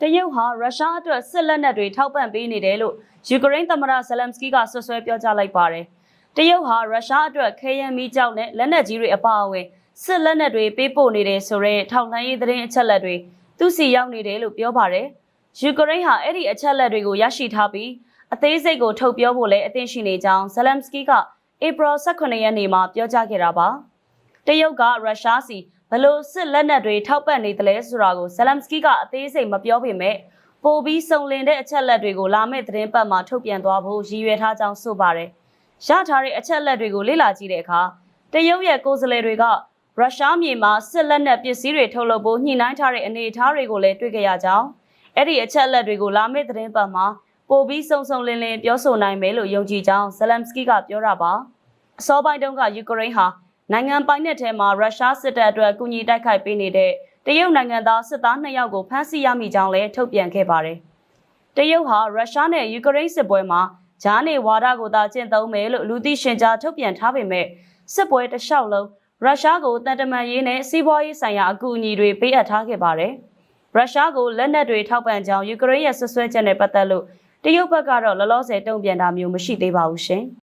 တရုတ်ဟာရုရှားအတွက်စစ်လက်နက်တွေထောက်ပံ့ပေးနေတယ်လို့ယူကရိန်းသမ္မတဇလမ်စကီကဆွဆွဲပြောကြားလိုက်ပါတယ်။တရုတ်ဟာရုရှားအတွက်ခဲယမ်းမီးကျောက်နဲ့လက်နက်ကြီးတွေအပါအဝင်စစ်လက်နက်တွေပေးပို့နေတယ်ဆိုတဲ့ထောက်လှမ်းရေးသတင်းအချက်အလက်တွေသူစီရောက်နေတယ်လို့ပြောပါတယ်။ယူကရိန်းဟာအဲ့ဒီအချက်အလက်တွေကိုရရှိထားပြီးအသေးစိတ်ကိုထုတ်ပြောဖို့လည်းအသင့်ရှိနေကြောင်းဇလမ်စကီကဧပြီ18ရက်နေ့မှာပြောကြားခဲ့တာပါ။တရုတ်ကရုရှားစီ ဘလို့စစ်လက်နက်တွေထောက်ပံ့နေတယ်လဲဆိုတာကိုဇလမ်စကီကအသေးစိတ်မပြောပေမဲ့ပိုပြီးစုံလင်တဲ့အချက်လက်တွေကိုလာမယ့်သတင်းပတ်မှာထုတ်ပြန်သွားဖို့ရည်ရွယ်ထားကြောင်းဆိုပါတယ်။ရထားတဲ့အချက်လက်တွေကိုလေ့လာကြည့်တဲ့အခါတရုတ်ရဲ့ကိုယ်စားလှယ်တွေကရုရှားမြေမှာစစ်လက်နက်ပစ္စည်းတွေထုတ်လုပ်ဖို့ညှိနှိုင်းထားတဲ့အနေအထားတွေကိုလည်းတွေ့ကြရကြောင်းအဲ့ဒီအချက်လက်တွေကိုလာမယ့်သတင်းပတ်မှာပိုပြီးစုံစုံလင်လင်ပြောဆိုနိုင်မယ်လို့ယုံကြည်ကြောင်းဇလမ်စကီကပြောတာပါအစောပိုင်းတုန်းကယူကရိန်းဟာ နိုင်ငံပိုင်နက်ထဲမှာရုရှားစစ်တပ်အတွက်ကူညီတိုက်ခိုက်ပေးနေတဲ့တရုတ်နိုင်ငံသားစစ်သား2ယောက်ကိုဖမ်းဆီးရမိကြောင်းလည်းထုတ်ပြန်ခဲ့ပါတယ်တရုတ်ဟာရုရှားနဲ့ယူကရိန်းစစ်ပွဲမှာဂျားနေဝါဒကိုသာကျင့်သုံးမယ်လို့လူသိရှင်ကြားထုတ်ပြန်ထားပေမဲ့စစ်ပွဲတစ်လျှောက်လုံးရုရှားကိုတန်တမန်ရေးနဲ့စီးပွားရေးဆိုင်ရာအကူအညီတွေပေးအပ်ထားခဲ့ပါတယ်ရုရှားကိုလက်နက်တွေထောက်ပံ့ကြောင်းယူကရိန်းရဲ့ဆွဆွဲချက်နဲ့ပတ်သက်လို့တရုတ်ဘက်ကတော့လောလောဆယ်တုံ့ပြန်တာမျိုးမရှိသေးပါဘူးရှင်။